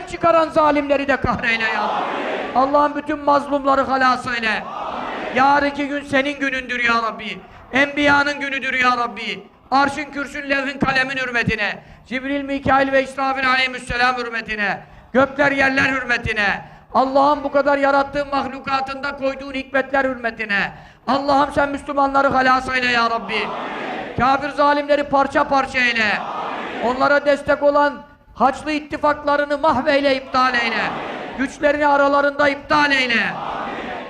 hükümetinden çıkaran zalimleri de kahreyle ya. Allah'ın bütün mazlumları halas eyle. Yarınki gün senin günündür ya Rabbi. Enbiyanın günüdür ya Rabbi. Arşın, kürsün, levhin, kalemin hürmetine. Cibril, Mikail ve İsrafil aleyhisselam hürmetine. Gökler, yerler hürmetine. Allah'ın bu kadar yarattığı mahlukatında koyduğun hikmetler hürmetine. Allah'ım sen Müslümanları halas eyle ya Rabbi. Kafir zalimleri parça parça eyle. Onlara destek olan Haçlı ittifaklarını mahveyle, iptal eyle. Güçlerini aralarında iptal eyle.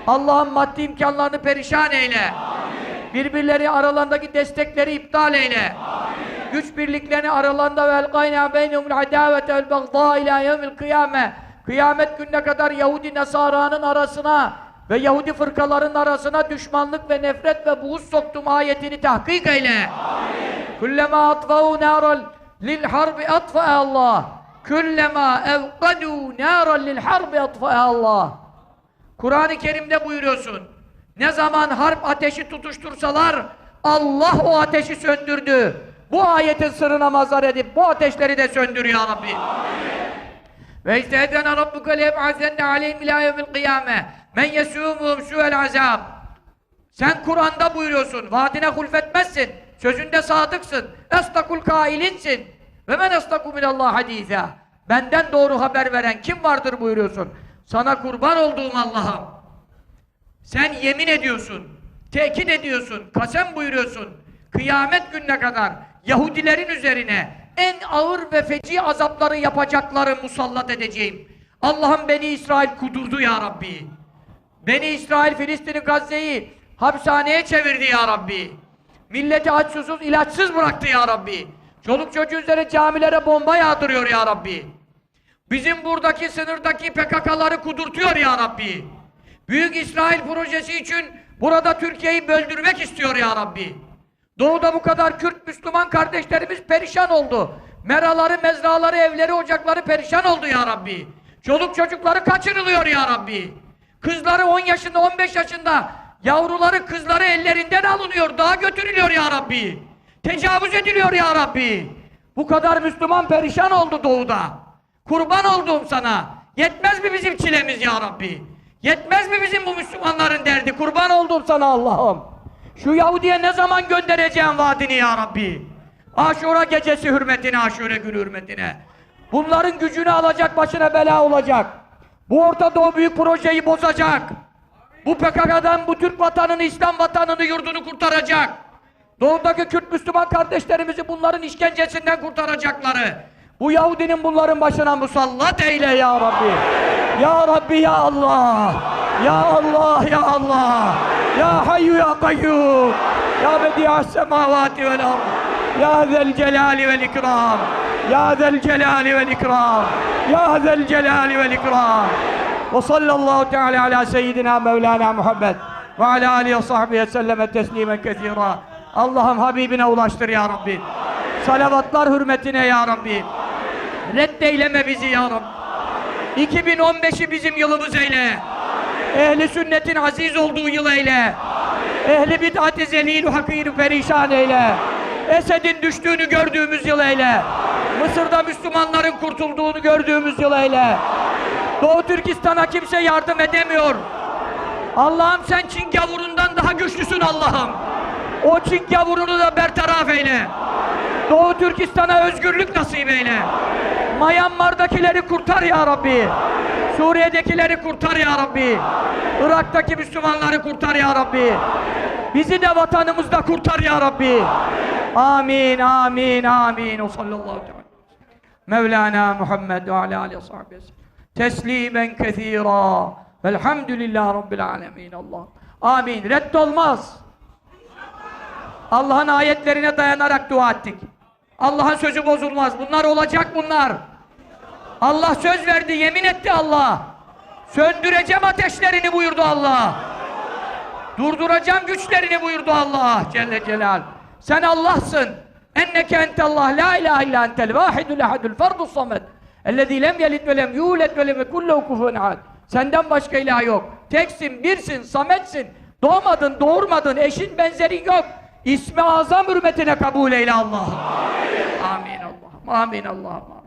Allah'ın maddi imkanlarını perişan eyle. Birbirleri aralarındaki destekleri iptal eyle. Güç birliklerini aralarında ve elgayna beynehumul adavete vel bagdâ ilâ yevmil kıyame. Kıyamet gününe kadar Yahudi Nasara'nın arasına ve Yahudi fırkaların arasına düşmanlık ve nefret ve buğuz soktum ayetini tahkik eyle. Kullema atfa'u naral lil harbi atfa'a Allah. Kullema evkadu naral lil harbi atfa'a Allah. Kur'an-ı Kerim'de buyuruyorsun. Ne zaman harp ateşi tutuştursalar Allah o ateşi söndürdü. Bu ayetin sırrına mazhar edip bu ateşleri de söndür ya Rabbi. Ve istehedene rabbuke leyeb'azenne aleyhim ilâ yevmil kıyâme men yesûmuhum su'el azab. Sen Kur'an'da buyuruyorsun. Vaadine hulfetmezsin. Sözünde sadıksın. Estakul kailinsin. Ve men estaku minallah hadîzâ. Benden doğru haber veren kim vardır buyuruyorsun. Sana kurban olduğum Allah'ım. Sen yemin ediyorsun. Tekit ediyorsun. Kasem buyuruyorsun. Kıyamet gününe kadar Yahudilerin üzerine en ağır ve feci azapları yapacakları musallat edeceğim. Allah'ım beni İsrail kudurdu ya Rabbi. Beni İsrail Filistin'i Gazze'yi hapishaneye çevirdi ya Rabbi. Milleti aç susuz ilaçsız bıraktı ya Rabbi. Çoluk çocuğu üzerine camilere bomba yağdırıyor ya Rabbi. Bizim buradaki sınırdaki PKK'ları kudurtuyor ya Rabbi. Büyük İsrail projesi için burada Türkiye'yi böldürmek istiyor ya Rabbi. Doğuda bu kadar Kürt Müslüman kardeşlerimiz perişan oldu. Meraları, mezraları, evleri, ocakları perişan oldu ya Rabbi. Çoluk çocukları kaçırılıyor ya Rabbi. Kızları 10 yaşında, 15 yaşında yavruları, kızları ellerinden alınıyor, daha götürülüyor ya Rabbi. Tecavüz ediliyor ya Rabbi. Bu kadar Müslüman perişan oldu doğuda. Kurban olduğum sana. Yetmez mi bizim çilemiz ya Rabbi? Yetmez mi bizim bu Müslümanların derdi? Kurban olduğum sana Allah'ım. Şu Yahudi'ye ne zaman göndereceğim vaadini ya Rabbi? Aşura gecesi hürmetine, aşure günü hürmetine. Bunların gücünü alacak, başına bela olacak. Bu Orta Doğu büyük projeyi bozacak. Bu PKK'dan bu Türk vatanını, İslam vatanını, yurdunu kurtaracak. Doğudaki Kürt Müslüman kardeşlerimizi bunların işkencesinden kurtaracakları. Bu Yahudinin bunların başına musallat eyle ya Rabbi. Ya Rabbi ya Allah. Ya Allah ya Allah. Ya Hayyu ya Kayyum. Ya Bedi'as semavati vel ard. Ya zel celali vel ikram. Ya zel celali vel ikram. Ya zel celali vel ikram. Ve sallallahu teala ala seyyidina Mevlana Muhammed ve ala alihi ve sahbihi selleme teslimen kethira. Allah'ım Habibine ulaştır ya Rabbi. Salavatlar hürmetine ya Rabbi. Reddeyleme bizi ya Rabbi. 2015'i bizim yılımız eyle. Ehli sünnetin aziz olduğu yıl eyle. Ehli bid'ati zelil hakir perişan eyle. Esed'in düştüğünü gördüğümüz yıl eyle. Mısır'da Müslümanların kurtulduğunu gördüğümüz yıl eyle. Doğu Türkistan'a kimse yardım edemiyor. Allah'ım sen Çin gavurundan daha güçlüsün Allah'ım. O Çin gavurunu da bertaraf eyle. Doğu Türkistan'a özgürlük nasip eyle. Myanmar'dakileri kurtar ya Rabbi. Suriye'dekileri kurtar ya Rabbi. Irak'taki Müslümanları kurtar ya Rabbi. Bizi de vatanımızda kurtar ya Rabbi. Amin, amin, amin. O sallallahu aleyhi Mevlana Muhammed ve ala aleyhi ve teslimen kethira. Velhamdülillah Rabbil alemin Allah. Amin. Reddolmaz. Allah'ın ayetlerine dayanarak dua ettik. Allah'ın sözü bozulmaz. Bunlar olacak bunlar. Allah söz verdi, yemin etti Allah. Söndüreceğim ateşlerini buyurdu Allah. Durduracağım güçlerini buyurdu Allah Celle Celal. Sen Allah'sın. Enneke entallah la ilahe illa entel vahidul ahadul fardus samed. Lem yûled ve lem yekun lehu kufuven ahad. Senden başka ilah yok. Teksin, birsin, sametsin. Doğmadın, doğurmadın, eşin benzerin yok. İsmi azam hürmetine kabul eyle Allah. Amin Allah'ım. Amin Allah'ım.